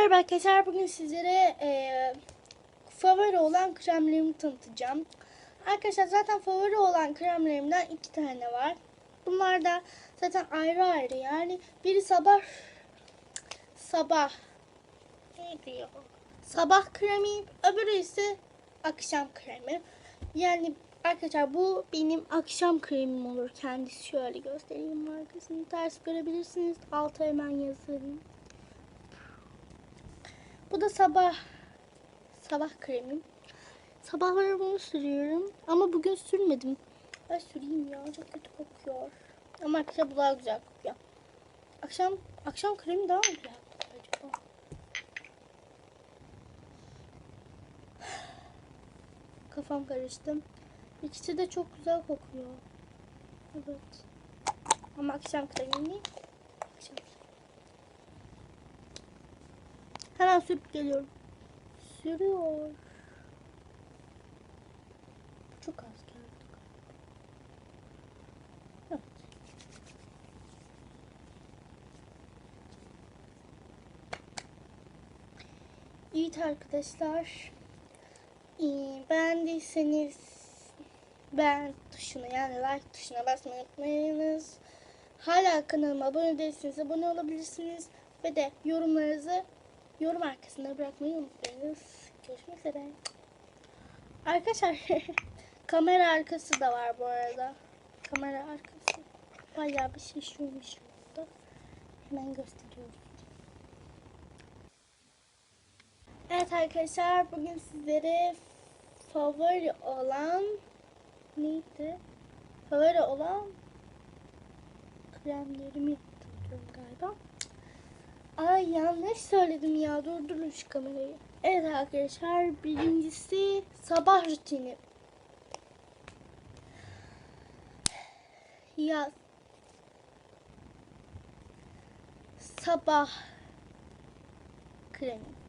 Merhaba arkadaşlar. Bugün sizlere e, favori olan kremlerimi tanıtacağım. Arkadaşlar zaten favori olan kremlerimden iki tane var. Bunlar da zaten ayrı ayrı yani. Biri sabah sabah ne diyor? Sabah kremi, öbürü ise akşam kremi. Yani arkadaşlar bu benim akşam kremim olur. Kendisi şöyle göstereyim markasını. Ters görebilirsiniz. Alta hemen yazarım. Bu da sabah sabah kremim. Sabahları bunu sürüyorum ama bugün sürmedim. Ben süreyim ya çok kötü kokuyor. Ama arkadaşlar bu daha güzel kokuyor. Akşam akşam kremi daha mı güzel acaba? Kafam karıştı. İkisi de çok güzel kokuyor. Evet. Ama akşam kremini akşam Hemen sürüp geliyorum. Sürüyor. Çok az geldi. Evet. Evet arkadaşlar. Beğendiyseniz beğen tuşuna yani like tuşuna basmayı unutmayınız. Hala kanalıma abone değilseniz abone olabilirsiniz. Ve de yorumlarınızı yorum arkasında bırakmayı unutmayınız. Görüşmek üzere. Arkadaşlar kamera arkası da var bu arada. Kamera arkası. Bayağı bir şey şuymuş burada. Hemen gösteriyorum. Evet arkadaşlar bugün sizlere favori olan neydi? Favori olan kremlerimi tanıtıyorum galiba. Ay yanlış söyledim ya. Durdurun şu kamerayı. Evet arkadaşlar birincisi sabah rutini. Yaz. Sabah kremi.